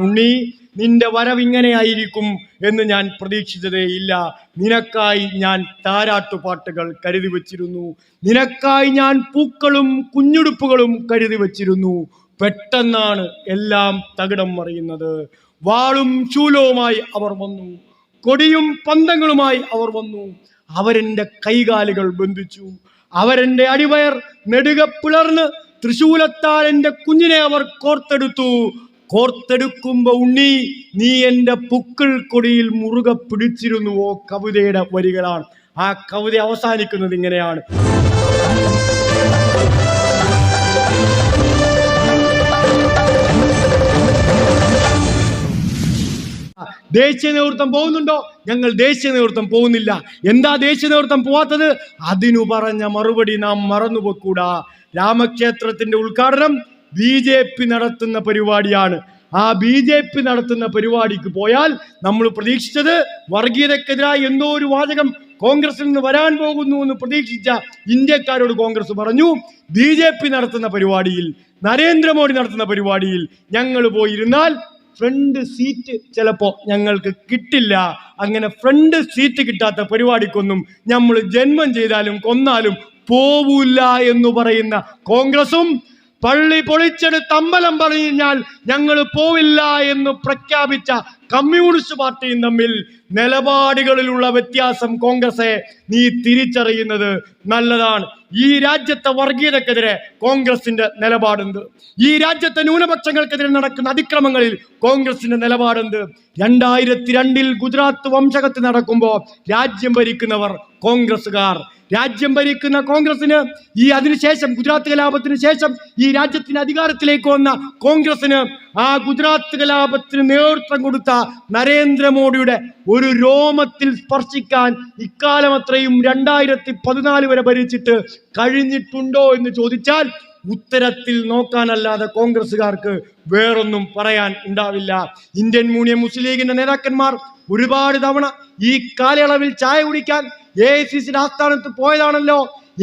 ഉണ്ണി നിന്റെ വരവ് ഇങ്ങനെയായിരിക്കും എന്ന് ഞാൻ പ്രതീക്ഷിച്ചതേയില്ല നിനക്കായി ഞാൻ താരാട്ടുപാട്ടുകൾ കരുതി വച്ചിരുന്നു. നിനക്കായി ഞാൻ പൂക്കളും കുഞ്ഞുടുപ്പുകളും കരുതി വച്ചിരുന്നു. പെട്ടെന്നാണ് എല്ലാം തകിടം മറിയുന്നത്. വാളും ശൂലവുമായി അവർ വന്നു. കൊടിയും പന്തങ്ങളുമായി അവർ വന്നു. അവരെന്റെ കൈകാലുകൾ ബന്ധിച്ചു. അവരെന്റെ അടിവയർ നെടുക പിളർന്ന് തൃശൂലത്താൽ എന്റെ കുഞ്ഞിനെ അവർ കോർത്തെടുത്തു. കോർത്തെടുക്കുമ്പോ ഉണ്ണി നീ എന്റെ പുക്കിൾ കൊടിയിൽ മുറുകെ പിടിച്ചിരുന്നുവോ കവിതയുടെ വരികളാണ്. ആ കവിത അവസാനിക്കുന്നത് ഇങ്ങനെയാണ്. ദേശീയ നേതൃത്വം പോകുന്നുണ്ടോ? ഞങ്ങൾ ദേശീയ നേതൃത്വം പോകുന്നില്ല. എന്താ ദേശീയ നേതൃത്വം പോവാത്തത്? അതിനു പറഞ്ഞ മറുപടി നാം മറന്നുപോക്കൂടാ. രാമക്ഷേത്രത്തിന്റെ ഉദ്ഘാടനം ബി ജെ പി നടത്തുന്ന പരിപാടിയാണ്. ആ ബി ജെ പി നടത്തുന്ന പരിപാടിക്ക് പോയാൽ നമ്മൾ പ്രതീക്ഷിച്ചത് വർഗീയതക്കെതിരായി എന്തോ ഒരു വാചകം കോൺഗ്രസിൽ നിന്ന് വരാൻ പോകുന്നു എന്ന് പ്രതീക്ഷിച്ച ഇന്ത്യക്കാരോട് കോൺഗ്രസ് പറഞ്ഞു ബി ജെ പി നടത്തുന്ന പരിപാടിയിൽ നരേന്ദ്രമോദി നടത്തുന്ന പരിപാടിയിൽ ഞങ്ങൾ പോയിരുന്നാൽ ഫ്രണ്ട് സീറ്റ് ചിലപ്പോ ഞങ്ങൾക്ക് കിട്ടില്ല. അങ്ങനെ ഫ്രണ്ട് സീറ്റ് കിട്ടാത്ത പരിപാടിക്കൊന്നും നമ്മൾ ജന്മം ചെയ്താലും കൊന്നാലും പോവില്ല എന്ന് പറയുന്ന കോൺഗ്രസും പള്ളി പൊളിച്ചെടുത്ത് അമ്പലം പറഞ്ഞാൽ ഞങ്ങൾ പോവില്ല എന്ന് പ്രഖ്യാപിച്ച കമ്മ്യൂണിസ്റ്റ് പാർട്ടിയും തമ്മിൽ നിലപാടുകളിലുള്ള വ്യത്യാസം കോൺഗ്രസെ നീ തിരിച്ചറിയുന്നത് നല്ലതാണ്. ഈ രാജ്യത്തെ വർഗീയതക്കെതിരെ കോൺഗ്രസിന്റെ നിലപാടുണ്ട് ഈ രാജ്യത്തെ ന്യൂനപക്ഷങ്ങൾക്കെതിരെ നടക്കുന്ന അതിക്രമങ്ങളിൽ കോൺഗ്രസിന്റെ നിലപാടുണ്ട് രണ്ടായിരത്തി രണ്ടിൽ ഗുജറാത്ത് വംശകത്ത് നടക്കുമ്പോൾ രാജ്യം ഭരിക്കുന്നവർ കോൺഗ്രസ്സുകാർ. രാജ്യം ഭരിക്കുന്ന കോൺഗ്രസിന് ഈ അതിനുശേഷം ഗുജറാത്ത് കലാപത്തിന് ശേഷം ഈ രാജ്യത്തിന് അധികാരത്തിലേക്ക് വന്ന കോൺഗ്രസിന് ആ ഗുജറാത്ത് കലാപത്തിന് നേതൃത്വം കൊടുത്ത നരേന്ദ്രമോദിയുടെ ഒരു രോമത്തിൽ സ്പർശിക്കാൻ ഇക്കാലം അത്രയും രണ്ടായിരത്തി പതിനാല് വരെ ഭരിച്ചിട്ട് കഴിഞ്ഞിട്ടുണ്ടോ എന്ന് ചോദിച്ചാൽ ഉത്തരത്തിൽ നോക്കാനല്ലാതെ കോൺഗ്രസ്സുകാർക്ക് വേറൊന്നും പറയാൻ ഉണ്ടാവില്ല. ഇന്ത്യൻ യൂണിയൻ മുസ്ലിം ലീഗിന്റെ നേതാക്കന്മാർ ഒരുപാട് തവണ ഈ കാലയളവിൽ ചായ കുടിക്കാൻ എ ഐ സി സിയുടെ ആസ്ഥാനത്ത് പോയതാണല്ലോ.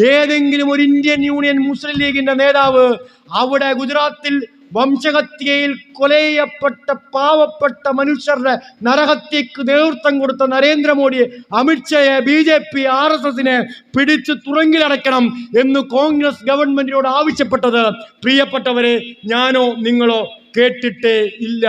ഏതെങ്കിലും ഒരു ഇന്ത്യൻ യൂണിയൻ മുസ്ലിം ലീഗിന്റെ നേതാവ് അവിടെ ഗുജറാത്തിൽ വംശഹത്യയിൽ കൊലയപ്പെട്ട പാവപ്പെട്ട മനുഷ്യരുടെ നരഹത്യക്ക് നേതൃത്വം കൊടുത്ത നരേന്ദ്രമോദിയെ അമിത്ഷയെ B J P R S എസിനെ പിടിച്ച് തുറങ്കിലടക്കണം എന്ന് കോൺഗ്രസ് ഗവൺമെന്റിനോട് ആവശ്യപ്പെട്ടത്. പ്രിയപ്പെട്ടവരെ ഞാനോ നിങ്ങളോ കേട്ടിട്ടേ ഇല്ല.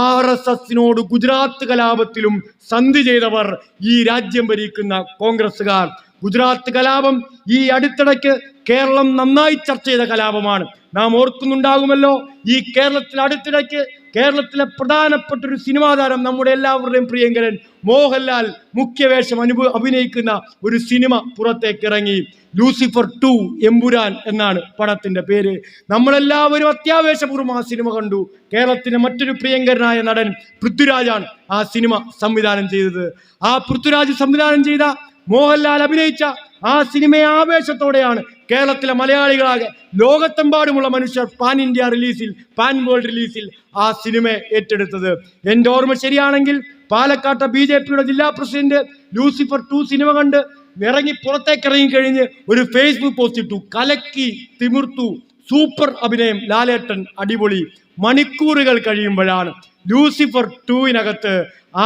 ആർ എസ് എസിനോട് ഗുജറാത്ത് കലാപത്തിലും സന്ധി ചെയ്തവർ ഈ രാജ്യം ഭരിക്കുന്ന കോൺഗ്രസ്സുകാർ. ഗുജറാത്ത് കലാപം ഈ അടുത്തിടയ്ക്ക് കേരളം നന്നായി ചർച്ച ചെയ്ത കലാപമാണ്. നാം ഓർക്കുന്നുണ്ടാകുമല്ലോ ഈ കേരളത്തിൽ അടുത്തിടയ്ക്ക് കേരളത്തിലെ പ്രധാനപ്പെട്ട ഒരു സിനിമാ താരം നമ്മുടെ എല്ലാവരുടെയും പ്രിയങ്കരൻ മോഹൻലാൽ മുഖ്യവേഷം അനുഭവ അഭിനയിക്കുന്ന ഒരു സിനിമ പുറത്തേക്ക് ഇറങ്ങി ലൂസിഫർ ടു എമ്പുരാൻ എന്നാണ് പടത്തിന്റെ പേര്. നമ്മളെല്ലാവരും അത്യാവേശപൂർവം ആ സിനിമ കണ്ടു. കേരളത്തിലെ മറ്റൊരു പ്രിയങ്കരനായ നടൻ പൃഥ്വിരാജാണ് ആ സിനിമ സംവിധാനം ചെയ്തത്. ആ പൃഥ്വിരാജ് സംവിധാനം ചെയ്ത മോഹൻലാൽ അഭിനയിച്ച ആ സിനിമയെ ആവേശത്തോടെയാണ് കേരളത്തിലെ മലയാളികളാകെ ലോകത്തെമ്പാടുമുള്ള മനുഷ്യർ പാൻ ഇന്ത്യ റിലീസിൽ പാൻ വേൾഡ് റിലീസിൽ ആ സിനിമ ഏറ്റെടുത്തത്. എന്റെ ഓർമ്മ ശരിയാണെങ്കിൽ പാലക്കാട്ടെ ബി ജെ പിയുടെ ജില്ലാ പ്രസിഡന്റ് ലൂസിഫർ ടു സിനിമ കണ്ട് ഇറങ്ങി പുറത്തേക്ക് ഇറങ്ങി കഴിഞ്ഞ് ഒരു ഫേസ്ബുക്ക് പോസ്റ്റ് ഇട്ടു. കലക്കി തിമിർത്തു. സൂപ്പർ അഭിനയം. ലാലേട്ടൻ അടിപൊളി. മണിക്കൂറുകൾ കഴിയുമ്പോഴാണ് ലൂസിഫർ ടൂവിനകത്ത്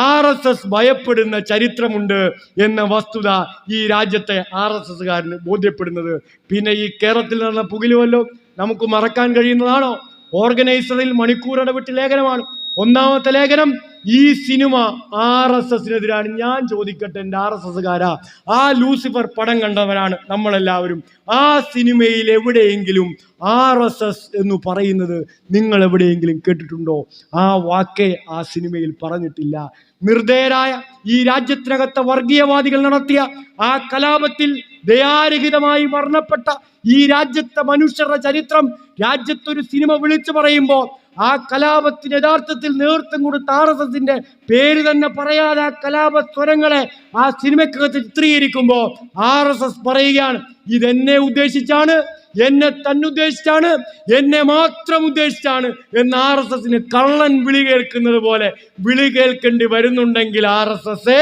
ആർ എസ് എസ് ഭയപ്പെടുന്ന ചരിത്രമുണ്ട് എന്ന വസ്തുത ഈ രാജ്യത്തെ ആർ എസ് എസ്സുകാരന് ബോധ്യപ്പെടുന്നത്. പിന്നെ ഈ കേരളത്തിൽ നടന്ന പുകിലുമല്ലോ നമുക്ക് മറക്കാൻ കഴിയുന്നതാണോ? ഓർഗനൈസറിൽ മണിക്കൂർ ഇടപെട്ട് ലേഖനമാണ്. ഒന്നാമത്തെ ലേഖനം ഈ സിനിമ ആർ എസ് എസിനെതിരാണ്. ഞാൻ ചോദിക്കട്ടെ എന്റെ ആർ എസ് എസ്സുകാരാ. ആ ലൂസിഫർ പടം കണ്ടവരാണ് നമ്മളെല്ലാവരും. ആ സിനിമയിൽ എവിടെയെങ്കിലും ആർ എസ് എസ് എന്ന് പറയുന്നത് നിങ്ങൾ എവിടെയെങ്കിലും കേട്ടിട്ടുണ്ടോ? ആ വാക്കേ ആ സിനിമയിൽ പറഞ്ഞിട്ടില്ല. നിർദ്ദയരായ ഈ രാജ്യത്തിനകത്തെ വർഗീയവാദികൾ നടത്തിയ ആ കലാപത്തിൽ ദയാരഹിതമായി മരണപ്പെട്ട ഈ രാജ്യത്തെ മനുഷ്യരുടെ ചരിത്രം രാജ്യത്തൊരു സിനിമ വിളിച്ചു പറയുമ്പോൾ ആ കലാപത്തിന് യഥാർത്ഥത്തിൽ നേതൃത്വം കൊടുത്ത ആർ എസ് എസിന്റെ പേര് തന്നെ പറയാതെ ആ കലാപ സ്വരങ്ങളെ ആ സിനിമക്കകത്ത് ചിത്രീകരിക്കുമ്പോൾ ആർ എസ് എസ് പറയുകയാണ് ഇതെന്നെ ഉദ്ദേശിച്ചാണ് എന്നെ തന്നുദ്ദേശിച്ചാണ് എന്നെ മാത്രം ഉദ്ദേശിച്ചാണ് എന്ന് ആർ എസ് എസിന് കള്ളൻ വിളി കേൾക്കുന്നത് പോലെ വിളി കേൾക്കേണ്ടി വരുന്നുണ്ടെങ്കിൽ ആർ എസ് എസ്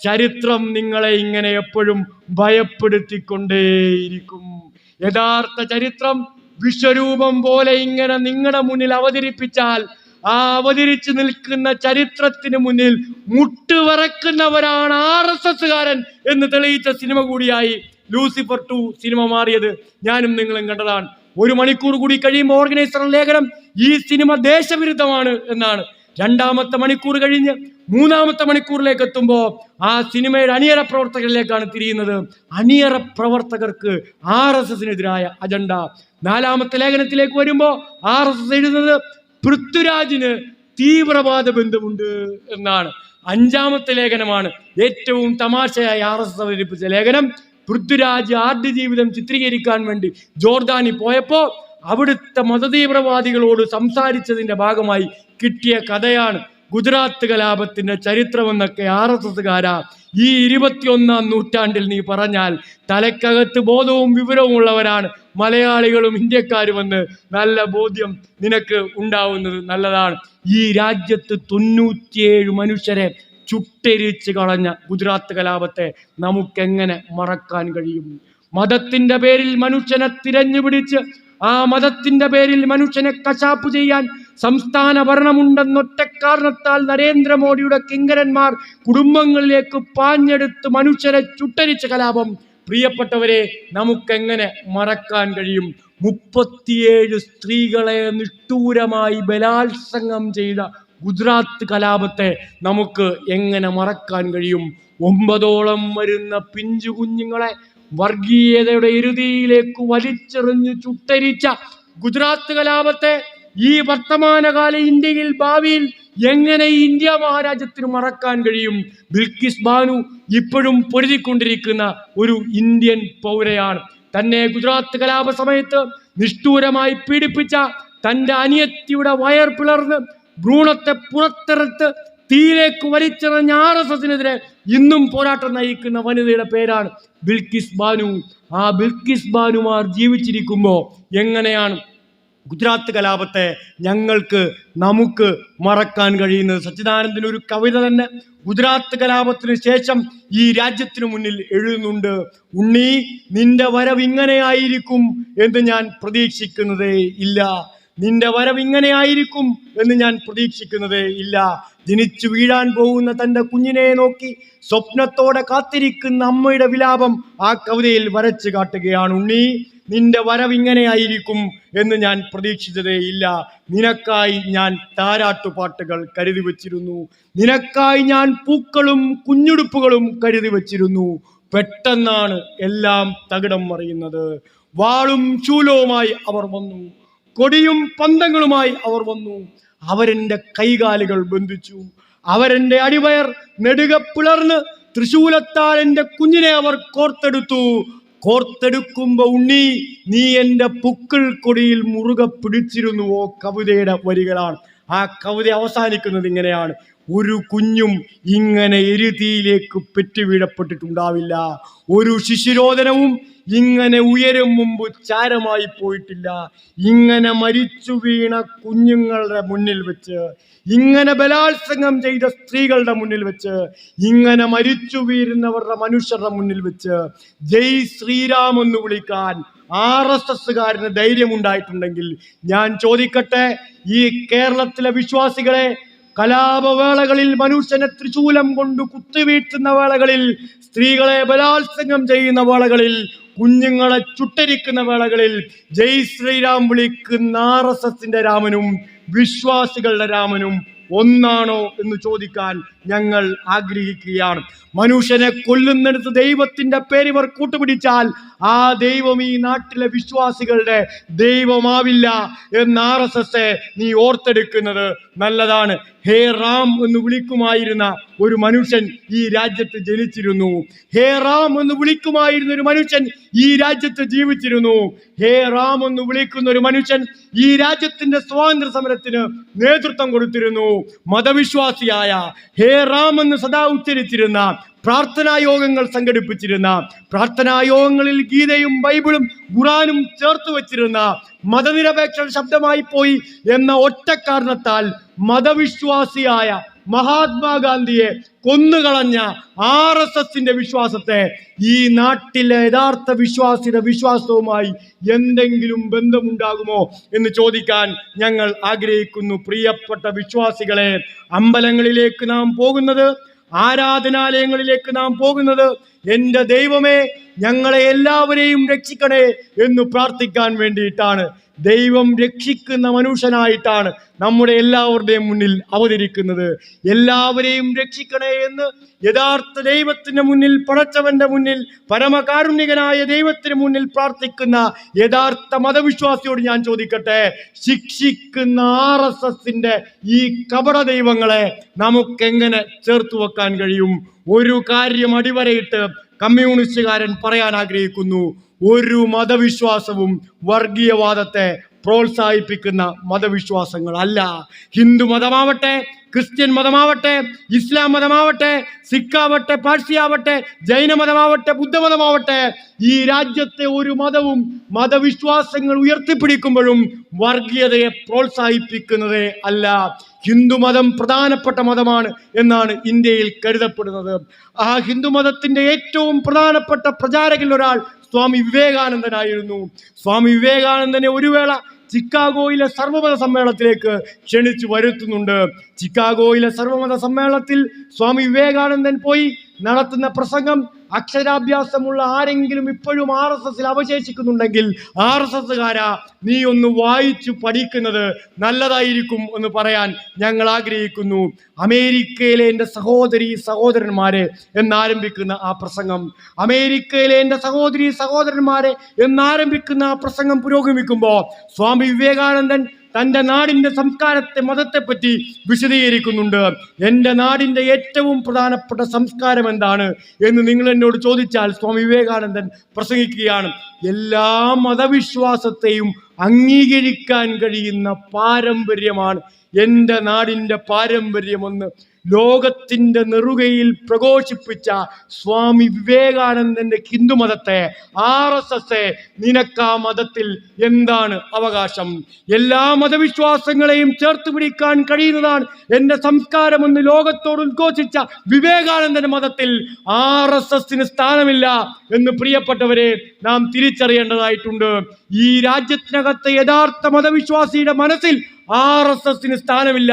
ചരിത്രം നിങ്ങളെ ഇങ്ങനെ എപ്പോഴും ഭയപ്പെടുത്തിക്കൊണ്ടേയിരിക്കും. യഥാർത്ഥ ചരിത്രം വിശ്വരൂപം പോലെ ഇങ്ങനെ നിങ്ങളുടെ മുന്നിൽ അവതരിപ്പിച്ചാൽ ആ അവതരിച്ചു നിൽക്കുന്ന ചരിത്രത്തിന് മുന്നിൽ മുട്ടുവിറക്കുന്നവരാണ് ആർ എസ് എസ്സുകാരൻ എന്ന് തെളിയിച്ച സിനിമ കൂടിയായി ലൂസിഫർ ടു സിനിമ മാറിയത് ഞാനും നിങ്ങളും കണ്ടതാണ്. ഒരു മണിക്കൂർ കൂടി കഴിയുമ്പോൾ ഓർഗനൈസർ ലേഖനം ഈ സിനിമ ദേശവിരുദ്ധമാണ് എന്നാണ് രണ്ടാമത്തെ മണിക്കൂർ കഴിഞ്ഞ് മൂന്നാമത്തെ മണിക്കൂറിലേക്ക് എത്തുമ്പോൾ ആ സിനിമയുടെ അണിയറ പ്രവർത്തകരിലേക്കാണ് തിരിയുന്നത്. അണിയറ പ്രവർത്തകർക്ക് ആർ എസ് എസിനെതിരായ അജണ്ട. നാലാമത്തെ ലേഖനത്തിലേക്ക് വരുമ്പോൾ ആർ എസ് എസ് എഴുതുന്നത് പൃഥ്വിരാജിന് തീവ്രവാദ ബന്ധമുണ്ട് എന്നാണ്. അഞ്ചാമത്തെ ലേഖനമാണ് ഏറ്റവും തമാശയായി ആർ എസ് എസ് അവതരിപ്പിച്ച ലേഖനം. പൃഥ്വിരാജ് ആദ്യ ജീവിതം ചിത്രീകരിക്കാൻ വേണ്ടി ജോർദാനി പോയപ്പോ അവിടുത്തെ മതതീവ്രവാദികളോട് സംസാരിച്ചതിന്റെ ഭാഗമായി കിട്ടിയ കഥയാണ് ഗുജറാത്ത് കലാപത്തിന്റെ ചരിത്രമെന്നൊക്കെ ആർ എസ് എസ്സുകാരാ ഈ ഇരുപത്തിയൊന്നാം നൂറ്റാണ്ടിൽ നീ പറഞ്ഞാൽ തലക്കകത്ത് ബോധവും വിവരവും ഉള്ളവരാണ് മലയാളികളും ഇന്ത്യക്കാരുമെന്ന് നല്ല ബോധ്യം നിനക്ക് ഉണ്ടാവുന്നത് നല്ലതാണ്. ഈ രാജ്യത്ത് തൊണ്ണൂറ്റിയേഴ് മനുഷ്യരെ ചുട്ടെരിച്ച് കളഞ്ഞ ഗുജറാത്ത് കലാപത്തെ നമുക്കെങ്ങനെ മറക്കാൻ കഴിയും? മതത്തിന്റെ പേരിൽ മനുഷ്യനെ തിരഞ്ഞുപിടിച്ച് ആ മതത്തിന്റെ പേരിൽ മനുഷ്യനെ കശാപ്പ് ചെയ്യാൻ സംസ്ഥാന ഭരണമുണ്ടെന്നൊറ്റ കാരണത്താൽ നരേന്ദ്രമോദിയുടെ കിങ്കരന്മാർ കുടുംബങ്ങളിലേക്ക് പാഞ്ഞെടുത്ത് മനുഷ്യരെ ചുട്ടരിച്ച കലാപം. പ്രിയപ്പെട്ടവരെ നമുക്കെങ്ങനെ മറക്കാൻ കഴിയും? മുപ്പത്തിയേഴ് സ്ത്രീകളെ നിഷ്ഠൂരമായി ബലാത്സംഗം ചെയ്ത ഗുജറാത്ത് കലാപത്തെ നമുക്ക് എങ്ങനെ മറക്കാൻ കഴിയും? ഒമ്പതോളം വരുന്ന പിഞ്ചു കുഞ്ഞുങ്ങളെ വർഗീയതയുടെ ഇരുതിയിലേക്ക് വലിച്ചെറിഞ്ഞു ചുട്ടരിച്ച ഗുജറാത്ത് കലാപത്തെ ഈ വർത്തമാനകാല ഇന്ത്യയിൽ ഭാവിയിൽ എങ്ങനെ ഇന്ത്യ മഹാരാജ്യത്തിന് മറക്കാൻ കഴിയും? ബിൽക്കിസ് ബാനു ഇപ്പോഴും പൊരുതിക്കൊണ്ടിരിക്കുന്ന ഒരു ഇന്ത്യൻ പൗരയാണ്. തന്നെ ഗുജറാത്ത് കലാപ സമയത്ത് നിഷ്ഠൂരമായി പീഡിപ്പിച്ച തന്റെ അനിയത്തിയുടെ വയർ പിളർന്ന് ഭ്രൂണത്തെ പുറത്തെടുത്ത് തീയിലേക്ക് വലിച്ചെറിഞ്ഞ ആർ എസ് എസിനെതിരെ ഇന്നും പോരാട്ടം നയിക്കുന്ന വനിതയുടെ പേരാണ് ബിൽക്കിസ് ബാനു. ആ ബിൽക്കിസ് ബാനുമാർ ജീവിച്ചിരിക്കുമ്പോൾ എങ്ങനെയാണ് ഗുജറാത്ത് കലാപത്തെ ഞങ്ങൾക്ക് നമുക്ക് മറക്കാൻ കഴിയുന്നത്? സച്ചിദാനന്ദൻ ഒരു കവിത തന്നെ. ഗുജറാത്ത് കലാപത്തിന് ശേഷം ഈ രാജ്യത്തിന് മുന്നിൽ എഴുതുന്നുണ്ട് ഉണ്ണി നിന്റെ വരവ് ഇങ്ങനെയായിരിക്കും എന്ന് ഞാൻ പ്രതീക്ഷിക്കുന്നതേ ഇല്ല. നിന്റെ വരവ് ഇങ്ങനെയായിരിക്കും എന്ന് ഞാൻ പ്രതീക്ഷിക്കുന്നതേ ഇല്ല. ജനിച്ചു വീഴാൻ പോകുന്ന തന്റെ കുഞ്ഞിനെ നോക്കി സ്വപ്നത്തോടെ കാത്തിരിക്കുന്ന അമ്മയുടെ വിലാപം ആ കവിതയിൽ വരച്ചു കാട്ടുകയാണ്. ഉണ്ണി നിന്റെ വരവ് ഇങ്ങനെയായിരിക്കും എന്ന് ഞാൻ പ്രതീക്ഷിച്ചതേയില്ല നിനക്കായി ഞാൻ താരാട്ടുപാട്ടുകൾ കരുതി വച്ചിരുന്നു. നിനക്കായി ഞാൻ പൂക്കളും കുഞ്ഞുടുപ്പുകളും കരുതി വച്ചിരുന്നു. പെട്ടെന്നാണ് എല്ലാം തകിടം മറിയുന്നത്. വാളും ശൂലവുമായി അവർ വന്നു. കൊടിയും പന്തങ്ങളുമായി അവർ വന്നു. അവരെന്റെ കൈകാലുകൾ ബന്ധിച്ചു. അവരെന്റെ അടിവയർ നെടുക പിളർന്ന് തൃശൂലത്താൽ എന്റെ കുഞ്ഞിനെ അവർ കോർത്തെടുത്തു. കോർത്തെടുക്കുമ്പോ ഉണ്ണി നീ എന്റെ പുക്കിൾ കൊടിയിൽ മുറുകെ പിടിച്ചിരുന്നുവോ കവിതയുടെ വരികളാണ്. ആ കവിത അവസാനിക്കുന്നത് ഇങ്ങനെയാണ്. ഒരു കുഞ്ഞും ഇങ്ങനെ എരുതിയിലേക്ക് പെറ്റുവീഴപ്പെട്ടിട്ടുണ്ടാവില്ല ഒരു ശിശുരോധനവും ഇങ്ങനെ ഉയരും മുമ്പ് ചാരമായി പോയിട്ടില്ല. ഇങ്ങനെ മരിച്ചു വീണ കുഞ്ഞുങ്ങളുടെ മുന്നിൽ വെച്ച് ഇങ്ങനെ ബലാത്സംഗം ചെയ്ത സ്ത്രീകളുടെ മുന്നിൽ വെച്ച് ഇങ്ങനെ മരിച്ചു വീരുന്നവരുടെ മനുഷ്യരുടെ മുന്നിൽ വെച്ച് ജയ് ശ്രീരാം എന്ന് വിളിക്കാൻ ആർ എസ് എസ്സുകാരന് ധൈര്യമുണ്ടായിട്ടുണ്ടെങ്കിൽ ഞാൻ ചോദിക്കട്ടെ ഈ കേരളത്തിലെ വിശ്വാസികളെ കലാപവേളകളിൽ മനുഷ്യനെ ത്രിശൂലം കൊണ്ട് കുത്തിവീഴ്ത്തുന്ന വേളകളിൽ സ്ത്രീകളെ ബലാത്സംഗം ചെയ്യുന്ന വേളകളിൽ കുഞ്ഞുങ്ങളെ ചുട്ടരിക്കുന്ന വേളകളിൽ ജയ് ശ്രീരാം വിളിക്കുന്ന ആർ എസ് എസിന്റെ രാമനും വിശ്വാസികളുടെ രാമനും ഒന്നാണോ എന്ന് ചോദിക്കാൻ ഞങ്ങൾ ആഗ്രഹിക്കുകയാണ്. മനുഷ്യനെ കൊല്ലുന്നിടത്ത് ദൈവത്തിന്റെ പേര് ഇവർ കൂട്ടുപിടിച്ചാൽ ആ ദൈവം ഈ നാട്ടിലെ വിശ്വാസികളുടെ ദൈവമാവില്ല എന്ന് ആർ എസ് എസ് നീ ഓർത്തെടുക്കുന്നത് നല്ലതാണ്. ഹേ റാം എന്ന് വിളിക്കുമായിരുന്ന ഒരു മനുഷ്യൻ ഈ രാജ്യത്ത് ജനിച്ചിരുന്നു. ഹേ റാം എന്ന് വിളിക്കുമായിരുന്ന ഒരു മനുഷ്യൻ ഈ രാജ്യത്ത് ജീവിച്ചിരുന്നു. ഹേ റാം എന്ന് വിളിക്കുന്ന ഒരു മനുഷ്യൻ ഈ രാജ്യത്തിന്റെ സ്വാതന്ത്ര്യ സമരത്തിന് നേതൃത്വം കൊടുത്തിരുന്നു. മതവിശ്വാസിയായ ഹേ റാം എന്ന് സദാ ഉച്ചരിച്ചിരുന്ന പ്രാർത്ഥനാ യോഗങ്ങൾ സംഘടിപ്പിച്ചിരുന്ന പ്രാർത്ഥനാ യോഗങ്ങളിൽ ഗീതയും ബൈബിളും ഖുറാനും ചേർത്ത് വെച്ചിരുന്ന മതനിരപേക്ഷ ശബ്ദമായി പോയി എന്ന ഒറ്റ കാരണത്താൽ മതവിശ്വാസിയായ മഹാത്മാഗാന്ധിയെ കൊന്നുകളഞ്ഞ ആർ എസ് എസിന്റെ വിശ്വാസത്തെ ഈ നാട്ടിലെ യഥാർത്ഥ വിശ്വാസിയുടെ വിശ്വാസവുമായി എന്തെങ്കിലും ബന്ധമുണ്ടാകുമോ എന്ന് ചോദിക്കാൻ ഞങ്ങൾ ആഗ്രഹിക്കുന്നു. പ്രിയപ്പെട്ട വിശ്വാസികളെ അമ്പലങ്ങളിലേക്ക് നാം പോകുന്നത് ആരാധനാലയങ്ങളിലേക്ക് നാം പോകുന്നത് എന്റെ ദൈവമേ ഞങ്ങളെ എല്ലാവരെയും രക്ഷിക്കണേ എന്ന് പ്രാർത്ഥിക്കാൻ വേണ്ടിയിട്ടാണ്. ദൈവം രക്ഷിക്കുന്ന മനുഷ്യനായിട്ടാണ് നമ്മുടെ എല്ലാവരുടെയും മുന്നിൽ അവതരിക്കുന്നത്. എല്ലാവരെയും രക്ഷിക്കണേ എന്ന് യഥാർത്ഥ ദൈവത്തിന്റെ മുന്നിൽ പടച്ചവന്റെ മുന്നിൽ പരമകാരുണികനായ ദൈവത്തിന് മുന്നിൽ പ്രാർത്ഥിക്കുന്ന യഥാർത്ഥ മതവിശ്വാസിയോട് ഞാൻ ചോദിക്കട്ടെ? ശിക്ഷിക്കുന്ന ആർ എസ് എസിന്റെ ഈ കപട ദൈവങ്ങളെ നമുക്കെങ്ങനെ ചേർത്ത് വെക്കാൻ കഴിയും? ഒരു കാര്യം അടിവരയിട്ട് കമ്മ്യൂണിസ്റ്റുകാരൻ പറയാൻ ആഗ്രഹിക്കുന്നു. ഒരു മതവിശ്വാസവും വർഗീയവാദത്തെ പ്രോത്സാഹിപ്പിക്കുന്ന മതവിശ്വാസങ്ങൾ അല്ല ഹിന്ദു മതമാവട്ടെ ക്രിസ്ത്യൻ മതമാവട്ടെ ഇസ്ലാം മതമാവട്ടെ സിഖാവട്ടെ പാഴ്സിയാവട്ടെ ജൈനമതമാവട്ടെ ബുദ്ധമതമാവട്ടെ ഈ രാജ്യത്തെ ഒരു മതവും മതവിശ്വാസങ്ങൾ ഉയർത്തിപ്പിടിക്കുമ്പോഴും വർഗീയതയെ പ്രോത്സാഹിപ്പിക്കുന്നതേ അല്ല. ഹിന്ദുമതം പ്രധാനപ്പെട്ട മതമാണ് എന്നാണ് ഇന്ത്യയിൽ കരുതപ്പെടുന്നത്. ആ ഹിന്ദുമതത്തിന്റെ ഏറ്റവും പ്രധാനപ്പെട്ട പ്രചാരകരിൽ ഒരാൾ സ്വാമി വിവേകാനന്ദനായിരുന്നു. സ്വാമി വിവേകാനന്ദനെ ഒരു വേള ചിക്കാഗോയിലെ സർവമത സമ്മേളനത്തിലേക്ക് ക്ഷണിച്ചു വരുത്തുന്നുണ്ട്. ചിക്കാഗോയിലെ സർവമത സമ്മേളനത്തിൽ സ്വാമി വിവേകാനന്ദൻ പോയി നടത്തുന്ന പ്രസംഗം അക്ഷരാഭ്യാസമുള്ള ആരെങ്കിലും ഇപ്പോഴും ആർ എസ് എസിൽ അവശേഷിക്കുന്നുണ്ടെങ്കിൽ ആർ എസ് എസ്സുകാരാ നീ ഒന്ന് വായിച്ചു പഠിക്കുന്നത് നല്ലതായിരിക്കും എന്ന് പറയാൻ ഞങ്ങൾ ആഗ്രഹിക്കുന്നു. അമേരിക്കയിലെ എന്റെ സഹോദരി സഹോദരന്മാരെ എന്നാരംഭിക്കുന്ന ആ പ്രസംഗം. അമേരിക്കയിലെ എന്റെ സഹോദരി സഹോദരന്മാരെ എന്നാരംഭിക്കുന്ന ആ പ്രസംഗം പുരോഗമിക്കുമ്പോൾ സ്വാമി വിവേകാനന്ദൻ തന്റെ നാടിന്റെ സംസ്കാരത്തെ മതത്തെപ്പറ്റി വിശദീകരിക്കുന്നുണ്ട്. എന്റെ നാടിന്റെ ഏറ്റവും പ്രധാനപ്പെട്ട സംസ്കാരം എന്താണ് എന്ന് നിങ്ങൾ എന്നോട് ചോദിച്ചാൽ സ്വാമി വിവേകാനന്ദൻ പ്രസംഗിക്കുകയാണ്. എല്ലാ മതവിശ്വാസത്തെയും അംഗീകരിക്കാൻ കഴിയുന്ന പാരമ്പര്യമാണ് എന്റെ നാടിന്റെ പാരമ്പര്യമെന്ന് ലോകത്തിന്റെ നെറുകയിൽ പ്രഘോഷിപ്പിച്ച സ്വാമി വിവേകാനന്ദന്റെ ഹിന്ദുമതത്തെ ആർ എസ് എസ് നിനക്ക് ആ മതത്തിൽ എന്താണ് അവകാശം? എല്ലാ മതവിശ്വാസങ്ങളെയും ചേർത്ത് പിടിക്കാൻ കഴിയുന്നതാണ് എന്റെ സംസ്കാരമെന്ന് ലോകത്തോട് ഉദ്ഘോഷിച്ച വിവേകാനന്ദന്റെ മതത്തിൽ ആർ എസ് എസിന് സ്ഥാനമില്ല എന്ന് പ്രിയപ്പെട്ടവരെ നാം തിരിച്ചറിയേണ്ടതായിട്ടുണ്ട്. ഈ രാജ്യത്തിനകത്തെ യഥാർത്ഥ മതവിശ്വാസിയുടെ മനസ്സിൽ ആർ എസ് എസിന് സ്ഥാനമില്ല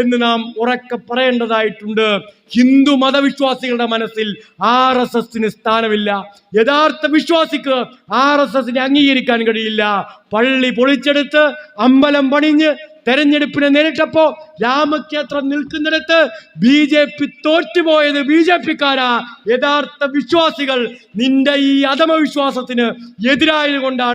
എന്ന് നാം ഉറക്കെ പറയേണ്ടതായിട്ടുണ്ട്. ഹിന്ദു മതവിശ്വാസികളുടെ മനസ്സിൽ ആർ എസ് എസിന് സ്ഥാനമില്ല. യഥാർത്ഥ വിശ്വാസിക്ക് ആർ എസ് എസിനെ അംഗീകരിക്കാൻ കഴിയില്ല. പള്ളി പൊളിച്ചെടുത്ത് അമ്പലം പണിഞ്ഞ് തെരഞ്ഞെടുപ്പിനെ നേരിട്ടപ്പോ രാമക്ഷേത്രം നിൽക്കുന്നിടത്ത് ബി ജെ പി തോറ്റുപോയത് ബി ജെ പിക്കാരാ. യഥാർത്ഥ വിശ്വാസികൾ നിന്റെ ഈ അധമവിശ്വാസത്തിന് എതിരായത് കൊണ്ടാണ്.